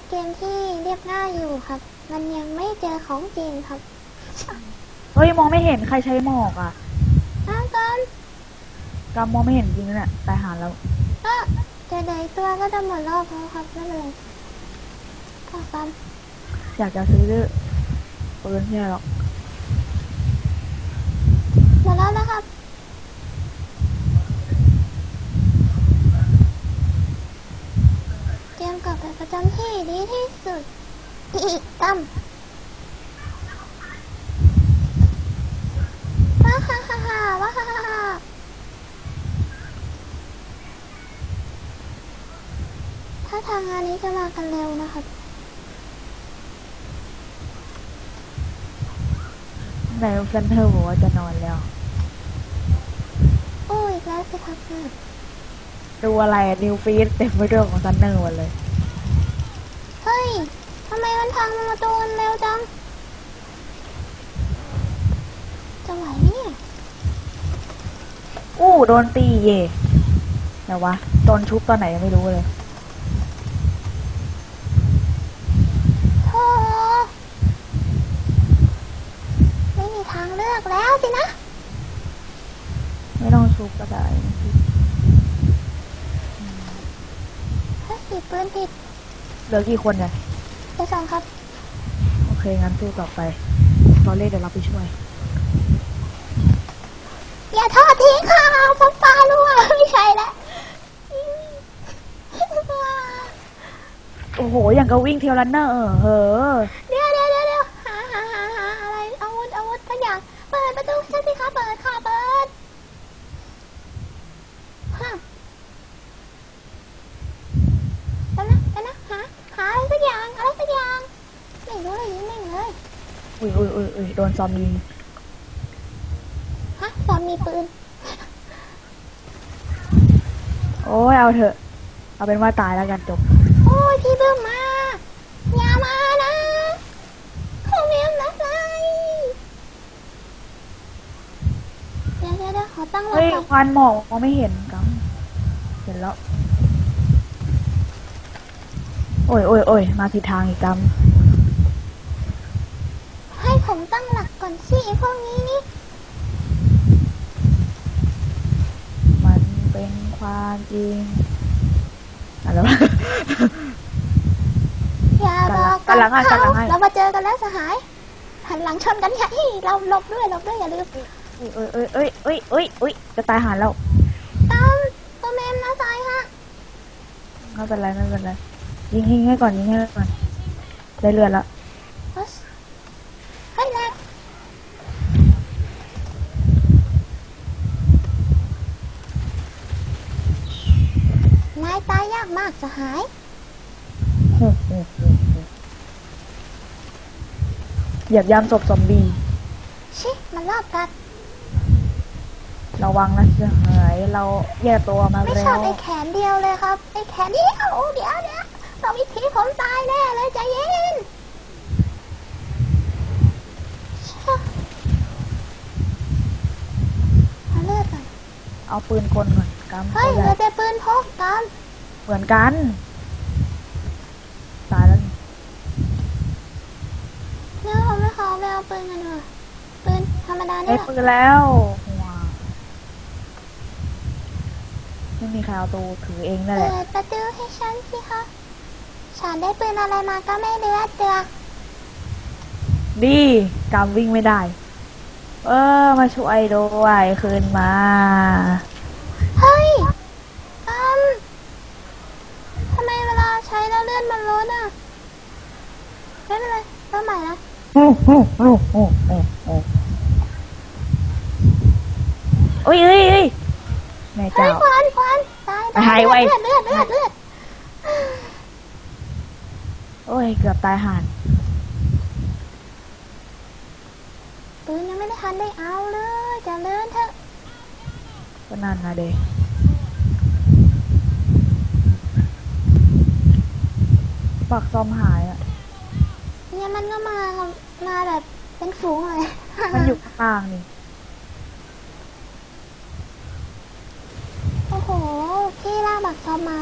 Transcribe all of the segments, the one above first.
สเกมที่เรียบง่ายอยู่ครับ มันยังไม่เจอของจริงครับเฮ้ยมองไม่เห็นใครใช้หมอกอะอ้าวก่อนกำมองไม่เห็นจริงเนี่ยตายหาแล้วก็เจอเด็กตัวก็จะหมดรอบแล้วครับไม่เป็นไรก็ซ้อยากจะซื้อปืนไม่ใช่หรอกำหมดรอบแล้วครับเตรียมกลับ ไปประจำที่ดีที่สุด อีกตั้มว้าฮ่าฮ่าฮ่าว้าฮ่าฮ่าถ้าทางงานนี้จะมากันเร็วนะครับ ไหนเซนเตอร์บอกว่าจะนอนแล้ว โอ้ยแล้วสิครับดูอะไรนิวฟีดเต็มไปด้วยของซันเนอร์หมดเลย ทำไมมันพังประตูมันเร็วจัง จะไหวไหมเนี่ย อู้โดนตีเย่เดี๋ยววะ โดนชุบตอนไหนยังไม่รู้เลยโธ่ไม่มีทางเลือกแล้วสินะ ไม่ต้องชุบก็ได้ถ้าสีปืนผิดเหลือกี่คนเนี่ย ไปสองครับ โอเค งั้นสู้ต่อไปเราเล่นเดี๋ยวเราไปช่วย อย่าทอดทิ้งค่ะฟ้าฟ้ารั่วไม่ใช่แล้วโอ้โห อย่างกับวิ่งเทเลนเนอร์เออเหอ เดี๋ยวเดี๋ยวเดี๋ยวเดี๋ยวหาหาหาหาอะไรอาวุธอาวุธทุกอย่าง เปิดประตูให้ฉันสิคะเปิดค่ะเปิดฮะแล้วนะแล้วนะหาหาอะไรสักอย่างอะไรสักอย่างไม่รู้เลยยิงไม่งเลย อุ้ยอุ้ยอุ้ยอุ้ยโดนซอมยิงฮะตอนมีปืน โอ้ยเอาเถอะ เอาเป็นว่าตายแล้วกันจบ โอ้ยพี่เบิ้มมา อย่ามานะเขาเมียมนะไซเดี๋ยวเดี๋ยวเดี๋ยวขอตั้งหลักเฮ้ยก่อนควันหมอกมองไม่เห็นกังเห็นแล้ว โอ้ยโอ้ยโอ้ยมาผิดทางอีกกังให้ ผมตั้งหลักก่อนสิไอ้พวกนี้นี่ มันเป็นความจริง อะไรวะอย่าบอกกันหลังให้กันหลังให้เรามาเจอกันแล้วสหาย หันหลังชนกันอย่าให้เราหลบด้วยหลบด้วยอย่าลืมเอ้ยเอ้ยเอ้ยเอ้ยเอ้ยเอ้ยเอ้ยจะตายหาแล้วตามตัวเมมนะสายฮะไม่เป็นไรไม่เป็นไรยิงยิงให้ก่อนยิงให้ก่อนได้เลือดแล้ว เฮ้ยเฮ้ยแรง นายตายยากมากสหาย เหยียบย่ำศพซอมบี้ ชิมันรอบกัด ระวังนะเสียหาย เราแยกตัวมาไม่ชแล้อบว ไอ้แขนเดียวเลยครับ ไอ้แขนเดียวโอ้เดี๋ยวเดี๋ยวต้องมีทีผมตายแน่เลยใจเย็นเอาเลือดก่อน เอาปืนกลก่อ นกำเฮ้ยตัวเหใหลืญ่อแต่ปืนพกกันเหมือนกัน ตายแล้วนี่เนี่ยผมไม่ขอไปเอาปืนกันดีกว่าปืนธรรมดาได้นี่แหละปืนแล้วว้าวไม่มีใครเอาตัวถือเองนั่นแหเปิละดประตูให้ฉันสิคะฉันได้ปืนอะไรมาก็ไม่เลือดเดือดีกำวิ่งไม่ได้ เออ มาช่วยด้วยคืนมา เฮ้ยอืมทำไมเวลาใช้ แล้วเลื่อนมันลดอะไม่เป็นไรเริ่มใหม่นะโอ้โหโอ้โหโอ้โหโอ้ยเอ้ยเอ้ยแม่เฮ้ยเจ้าควันควันตายไปหายไว้เลือดเลือดเลือดเลือดโอ้ยเกือบตายห่านปืนยังไม่ได้ทันได้เอาเลยจะเลื่อนเถอะก็นั่นนะเด ปักซอมหายอะ เนี่ยมันก็มามาแบบเป็นฝูงเลย มันอยู่ข้างล่างนี่ โอ้โห พี่ล่ากบักซอมมา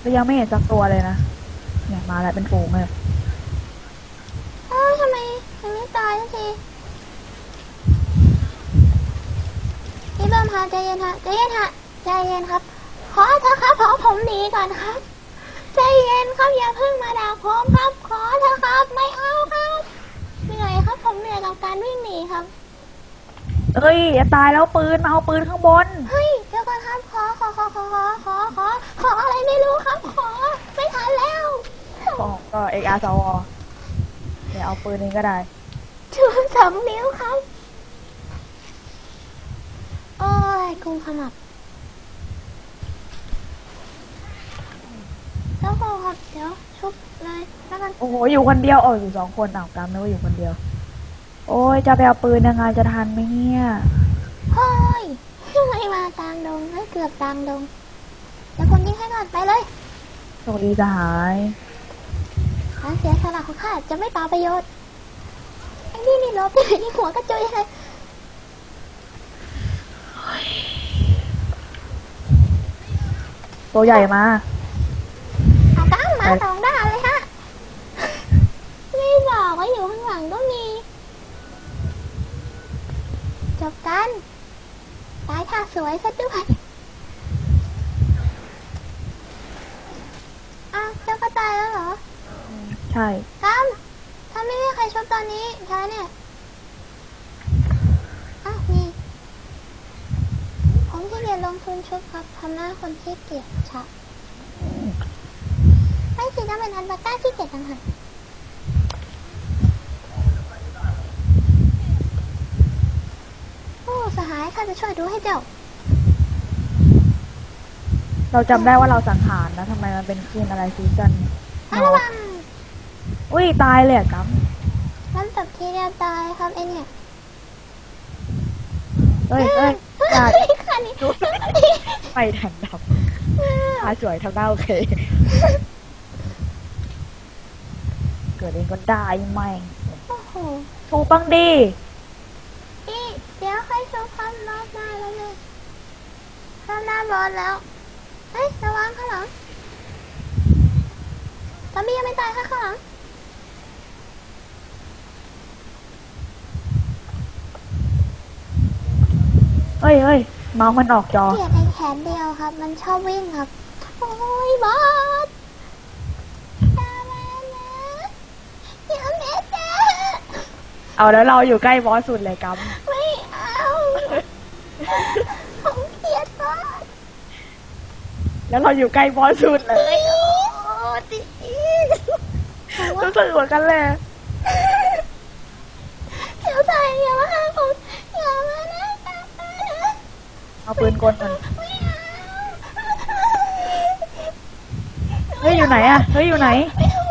แล้วยังไม่เห็นสักตัวเลยนะเนี่ยมาแล้วเป็นฝูงเลยเอ้ยทำไมยังไม่ตายสักทีพี่เบิ้มฮะใจเย็นฮะใจเย็นฮะใจเย็นครับ ขอเถอะครับขอผมหนีก่อนครับ ใจเย็นครับอย่าเพิ่งมาด่าผมครับ ขอเถอะครับ ไม่เอาครับเหนื่อยครับผมเหนื่อยกับการวิ่งหนีครับ เอ้ยอย่าตายแล้วปืนมาเอาปืนข้างบน เฮ้ยเดี๋ยวก่อนครับขอขอขอขอขอขอขอขออะไรไม่รู้ครับ ขอ ไม่ทันแล้วของก็เอกอาร์สวเดี๋ยวเอาปืนนี้ก็ได้ชูสองนิ้วครับ โอ้ยกุมขมับเจ้า โคครับเดี๋ยวชุบเลยแล้วกันโอ้โหอยู่คนเดียวเอออยู่สองคนอ้าวกำนึกว่าอยู่คนเดียว โอ้ยจะไปเอาปืนยังไงจะทันไหมเนี่ยเฮ้ยไม่มาตางดงเฮ้ยเกือบตางดงเดี๋ยวผมยิงให้ก่อนไปเลยโชคดีสหายการเสียสละของข้าจะไม่เปล่าประโยชน์ไอ้นี่นี่ลบไปที่หัวกระจุยเลยตัวใหญ่มา เอาตั้งมาสองด้านเลยฮะ ไม่บอกว่าอยู่ข้างหลังก็มี จบกัน ตายท่าสวยซะด้วยอ้าวเจ้าก็ตายแล้วเหรอใช่กัมถ้าไม่มีใครชอบตอนนี้ช้าเนี่ยอ้าวมีผมที่เกียจลงทุนชุบครับทำหน้าคนที่เกียจชะ ไม่สิต้องเป็นอันบาก้าที่เกียจต่างหากโอ้สหายข้าจะช่วยดูให้เจ้า เราจำได้ว่าเราสังหารนะทำไมมันเป็นคืนอะไรซีซันระวังอุ้ยตายเลยอะกัมมันตบทีเดียวตายครับไอเนี่ยเฮ้ยเฮ้ยอย่าเฮ้ยคันนี้ ไปถังดับตาสวยทำหน้าโอเคเกิดเองก็ได้แม่งโอ้โหถูกบ้างดีพี่เดี๋ยวค่อยโชว์ความรอบหน้าแล้วเลยรอบหน้าบอลแล้ว เฮ้ยระวังข้างหลังตอมบี้ยังไม่ตายค่ะข้างหลังเฮ้ยเฮ้ยเมาส์มันออกจอเกลียดไอ้แขนเดียวครับ มันชอบวิ่งครับ โอ้ยบอสอย่ามานะ อย่าแม่เจ้าเอาแล้วเราอยู่ใกล้บอสสุดเลยกัมไม่เอาผมเกลียดบอสแล้วเราอยู่ใกล้บอสสุดเลยเฮ้ยโอ้ติผมว่ารู้สึกเหมือนกันเลยเดี๋ยวตายอย่ามาฆ่าผมอย่ามานะเอาปืนกลมันไม่เอาเฮ้ยอยู่ไหนอะเฮ้ยอยู่ไหน ไม่เอา